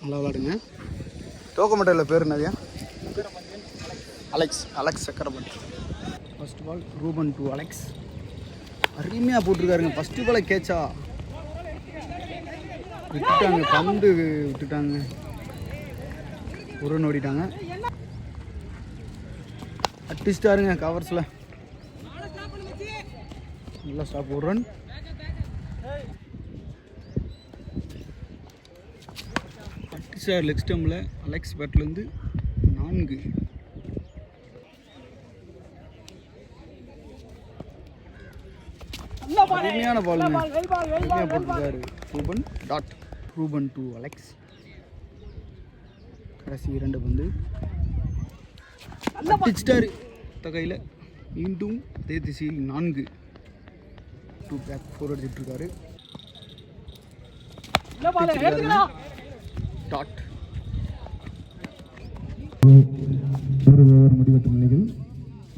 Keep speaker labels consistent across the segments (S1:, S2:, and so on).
S1: நல்லா விளாடுங்க டோக்கமெட்டில் பேர் என்னதுயா Alex. Alex சக்கரபண்ட் first ball Ruben to Alex அருமையாக போட்டிருக்காருங்க. ஃபஸ்ட்டு பாலை கேட்சா விட்டுட்டாங்க பந்து விட்டுட்டாங்க. ஒரு ரன் ஓடிட்டாங்க அட்டிஸ்டாருங்க கவர்ஸில் நல்லா ஸ்டாப் ஒரு ரன் அட்டிஸ்டார் லெக் ஸ்டம்பில் அலெக்ஸ் பேட்லேருந்து நான்கு. அருமையான பாலுங்க அருமையாக போட்டிருக்காரு. Ruben dot Ruben to Alex கடைசி இரண்டு பந்து. அடிச்சிட்டாரு கையில் மீண்டும் அதே திசையில் நான்கு. டூ பேக் ஃபோர் அடிச்சிட்ருக்காரு டாட்
S2: ஒரு ஓவர் முடிவெட்டும் நிலையில்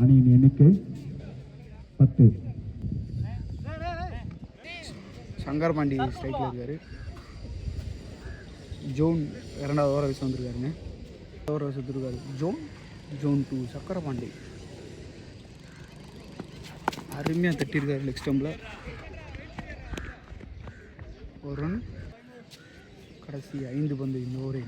S2: அணியின் எண்ணிக்கை பத்து.
S1: சங்கர் பாண்டி ஸ்ட்ரைக்கில் இருக்காரு. ஜோன் இரண்டாவது ஓவர் வயசு வந்திருக்காருங்க. ஓவர் வயசு வந்துருக்காரு. ஜோன் ஜோன் டூ சக்கர பாண்டி அருமையாக தட்டியிருக்காரு லெக் ஸ்டம்பில் ஒரு ரன் கடைசி ஐந்து பந்து இந்த ஓரே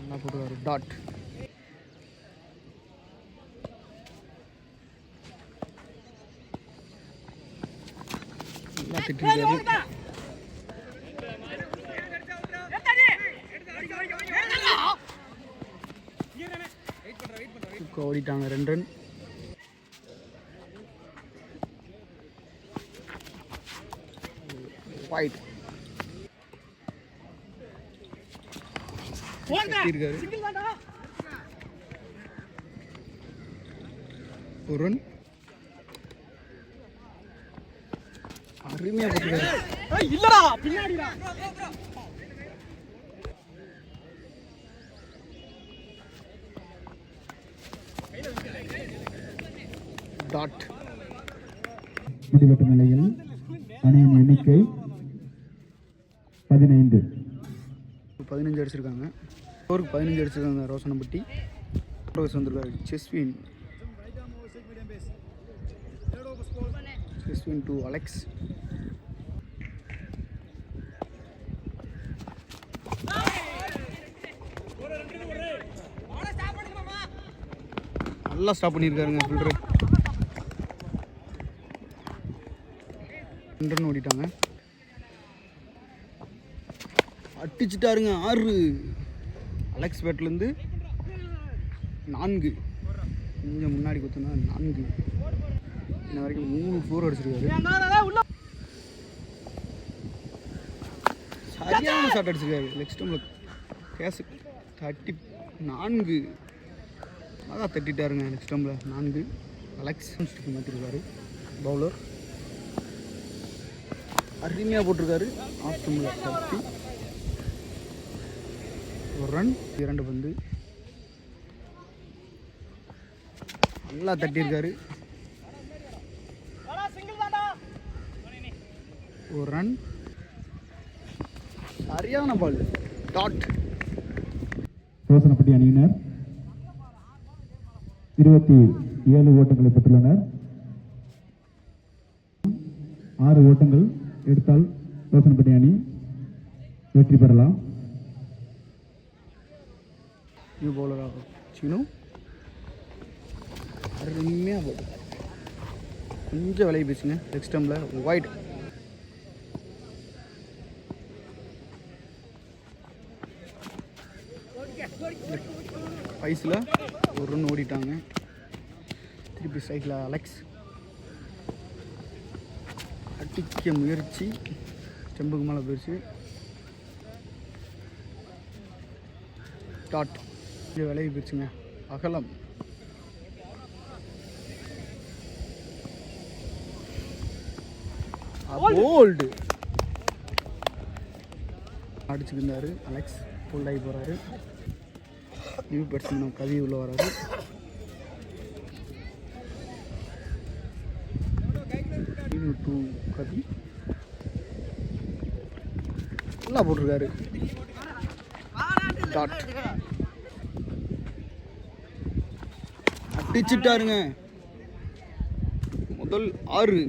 S1: நல்லா டாட் தூக்க ஓடிட்டாங்க ரெண்டு ரன் ஒயிட் இருக்காரு ஒரு ரன் அருமையாக போட்டுருக்காரு
S3: இல்லடா பின்னாடிடா.
S1: டாட்
S2: முடிவெட்டும் நிலையில் அணியின் எண்ணிக்கை பதினைந்து.
S1: பதினஞ்சு அடிச்சிருக்காங்க. ஓவருக்கு பதினஞ்சு அடிச்சிருக்காங்க ரோசனப்பட்டி ரோஸ் வந்திருக்காரு. செஸ்வின் செஸ்வின் டு அலெக்ஸ் நல்லா ஸ்டாப் பண்ணியிருக்காருங்க ஃபில்டர் ஃபில்டர்னு ஓடிட்டாங்க. அடிச்சிட்டாருங்க ஆறு. அலெக்ஸ் பேட்லேருந்து நான்கு. கொஞ்சம் முன்னாடி குத்துனா நான்கு. இன்ன வரைக்கும் மூணு ஃபோர் அடிச்சிருக்காரு. சரியான ஷாட் அடிச்சிருக்காரு. நெக்ஸ்ட் டைமில் கேஸ் தட்டி நான்கு. அதான் தட்டிட்டாருங்க நெக்ஸ்ட் டைமில் நான்கு. அலெக்ஸ் ஸ்டிக்கு மாற்றிருக்காரு பவுலர். அருமையாக போட்டிருக்காரு. ஆஃப் தட்டி. ஒரு ரன் இரண்டு பந்து. நல்லா தட்டியிருக்காரு. ஒரு ரன். சரியான பால் டாட்
S2: யோசனைப்பட்டி அணியினர். இருபத்தி ஏழு ஓட்டங்களை பெற்றுள்ளனர். ஆறு ஓட்டங்கள் எடுத்தால் ரோசன்பட்டி அணி வெற்றி பெறலாம்.
S1: நியூ பவுலராக அருமையாக போட்டு கொஞ்சம் விலையை பேசுங்க. நெக்ஸ்ட் டைமில் ஒயிட் வயசில் ஒரு ரன் ஓடிட்டாங்க. திருப்பி ஸ்ட்ரைக்கில் அலெக்ஸ் அடிக்க முயற்சி. ஸ்டெம்புக்கு மேலே போயிடுச்சு டாட் இது விலகி போயிடுச்சுங்க அகலம். போல்டு அடிச்சுக்கிருந்தாரு அலெக்ஸ் ஃபுல் ஆகி போகிறாரு நியூ பேட்ஸ்மேன் கவி உள்ள வராரு. கவி நல்லா போட்டிருக்காரு? டாட். அடிச்சுட்டாருங்க. முதல் ஆறு.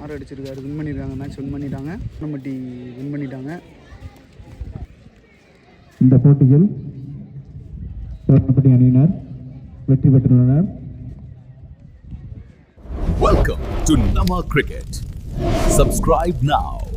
S1: ஆறு அடிச்சிருக்காரு. வின் பண்ணியிருக்காங்க மேட்ச் வின் பண்ணிட்டாங்க. நம்மட்டி வின் பண்ணிட்டாங்க.
S2: இந்த போட்டியில் அணியினர் வெற்றி பெற்றுள்ளனர்.
S3: Welcome to Nama Cricket. Subscribe now